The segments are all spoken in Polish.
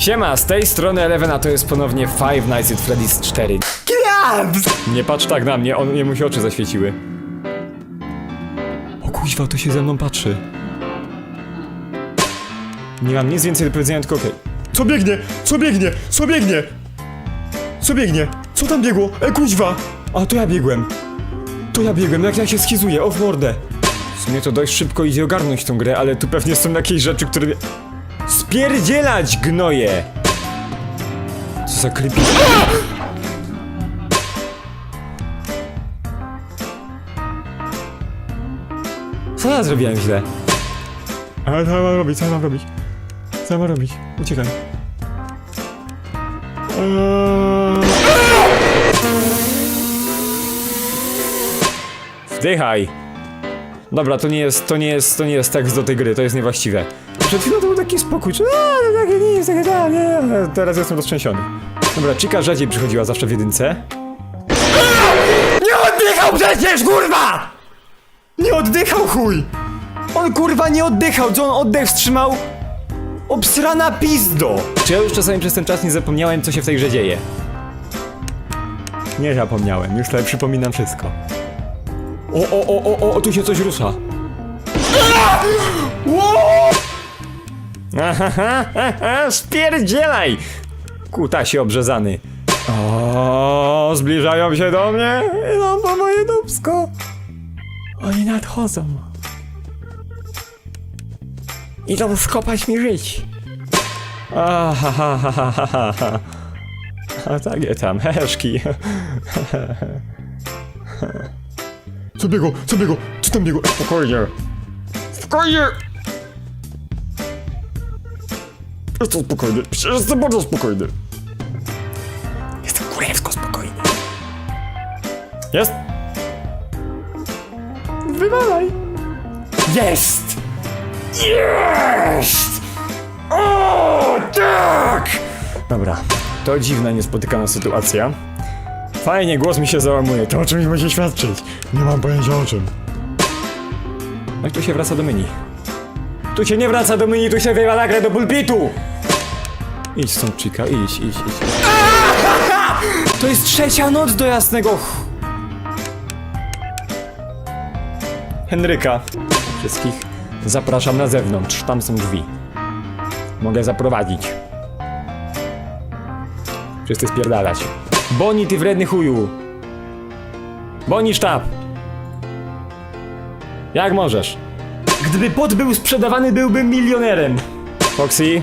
Siema, z tej strony Eleven, a to jest ponownie Five Nights at Freddy's 4. Krabs! Nie patrz tak na mnie, on mnie mu się oczy zaświeciły. O kuźwa, to się ze mną patrzy. Nie mam nic więcej do powiedzenia, tylko okej. Co biegnie? Co biegnie? Co biegnie? Co biegnie? Co tam biegło? E kuźwa! A to ja biegłem. To ja biegłem, jak ja się schizuję, o w mordę. W sumie to dość szybko idzie ogarnąć tą grę, ale tu pewnie są jakieś rzeczy, które... mnie- Spierdzielać, gnoje! Co za creepy... Co ja zrobiłem źle? Ale co mam robić? Co mam robić? Co mam robić? Uciekaj. Wdychaj! Dobra, to nie jest, to nie jest, to nie jest tekst do tej gry, to jest niewłaściwe. Przed chwilą to był taki spokój, czy a, to takie nic, takie tak, nie, teraz jestem roztrzęsiony. Dobra, Chica rzadziej przychodziła zawsze w jedynce. Nie oddychał przecież, kurwa! Nie oddychał, chuj! On kurwa nie oddychał, co on oddech wstrzymał? Obsrana pizdo! Czy ja już czasami przez ten czas nie zapomniałem, co się w tej grze dzieje? Nie zapomniałem, już sobie przypominam wszystko. O, o, o, o, o, tu się coś rusza. Spierdzielaj! Kutasie obrzezany. O, zbliżają się do mnie. Idą po moje dubsko. Oni nadchodzą. Idą skopać mi żyć. Ahahahaha. A tak je tam, heszki. Co biegło? Co biegło? Co tam biegło? Spokojnie. Spokojnie! Jestem spokojny. Przecież jestem bardzo spokojny. Jestem królewsko spokojny. Jest! Wywalaj! Jest! Jest! O, tak! Dobra, to dziwna, niespotykana sytuacja. Fajnie, głos mi się załamuje, to o czymś może świadczyć. Nie mam pojęcia o czym. Jak tu się wraca do menu? Tu się nie wraca do menu, tu się wywala grę do pulpitu! Idź stąd, Chica, idź, idź, idź. To jest trzecia noc do jasnego... ch- Henryka. Wszystkich zapraszam na zewnątrz, tam są drzwi. Mogę zaprowadzić. Wszyscy spierdalać. Boni, ty wredny chuju! Boni sztab! Jak możesz? Gdyby pot był sprzedawany, byłbym milionerem. Foxy?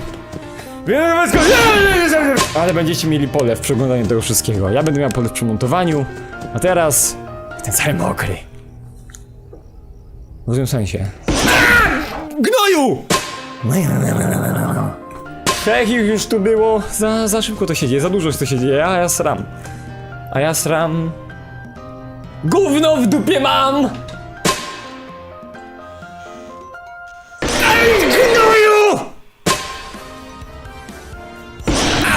Ale będziecie mieli pole w przeglądaniu tego wszystkiego. Ja będę miał pole w przemontowaniu. A teraz... Ten cały mokry. W tym sensie. Gnoju! Trzech ich już tu było. Za, za szybko to się dzieje, za dużo to się dzieje, a ja sram. A ja sram... Gówno w dupie mam! Gnoju!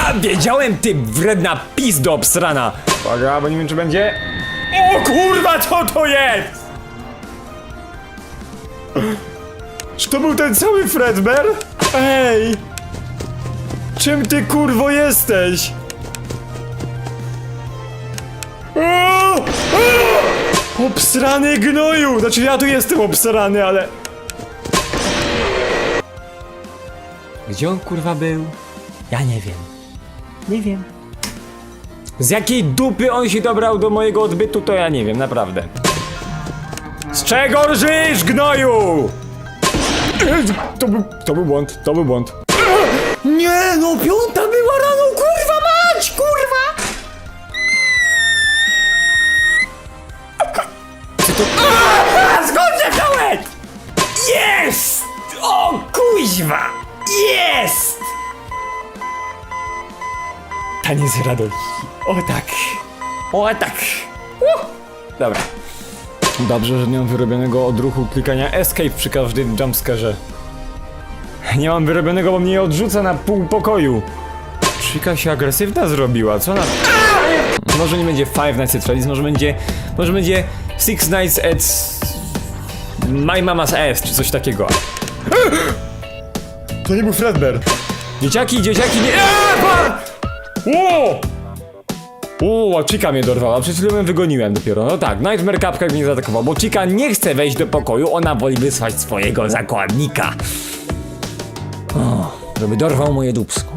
A, wiedziałem, ty wredna pizdo obsrana! Uwaga, bo nie wiem, czy będzie... O kurwa, co to jest? Czy to był ten cały Fredbear? Ej! Czym ty kurwo jesteś? O! O! Obsrany gnoju! Znaczy ja tu jestem obsrany, ale... Gdzie on kurwa był? Ja nie wiem. Nie wiem. Z jakiej dupy on się dobrał do mojego odbytu, to ja nie wiem, naprawdę. Z czego rżysz, gnoju? To był, to był błąd, to był błąd. Nie no, piąta była rano, kurwa mać, kurwa! A skąd zacząłeś? Jest! O kuźwa! Jest! Taniec radości. O tak. O tak. Uh. Dobra. Dobrze, że nie mam wyrobionego odruchu klikania escape przy każdym jumpscarze. Nie mam wyrobionego, bo mnie odrzuca na pół pokoju. Chica się agresywna zrobiła, co na... Może nie będzie Five Nights at Freddy's, może będzie... Może będzie Six Nights at... My Mama's Ass, czy coś takiego. To nie był Fredbear. Dzieciaki, dzieciaki, nie... Ło! Uuu, a Chica mnie dorwała, przed chwilą wygoniłem dopiero. No tak, Nightmare Cupcake mnie zaatakował, bo Chica nie chce wejść do pokoju, ona woli wysłać swojego zakładnika. Żeby dorwał moje dupsko.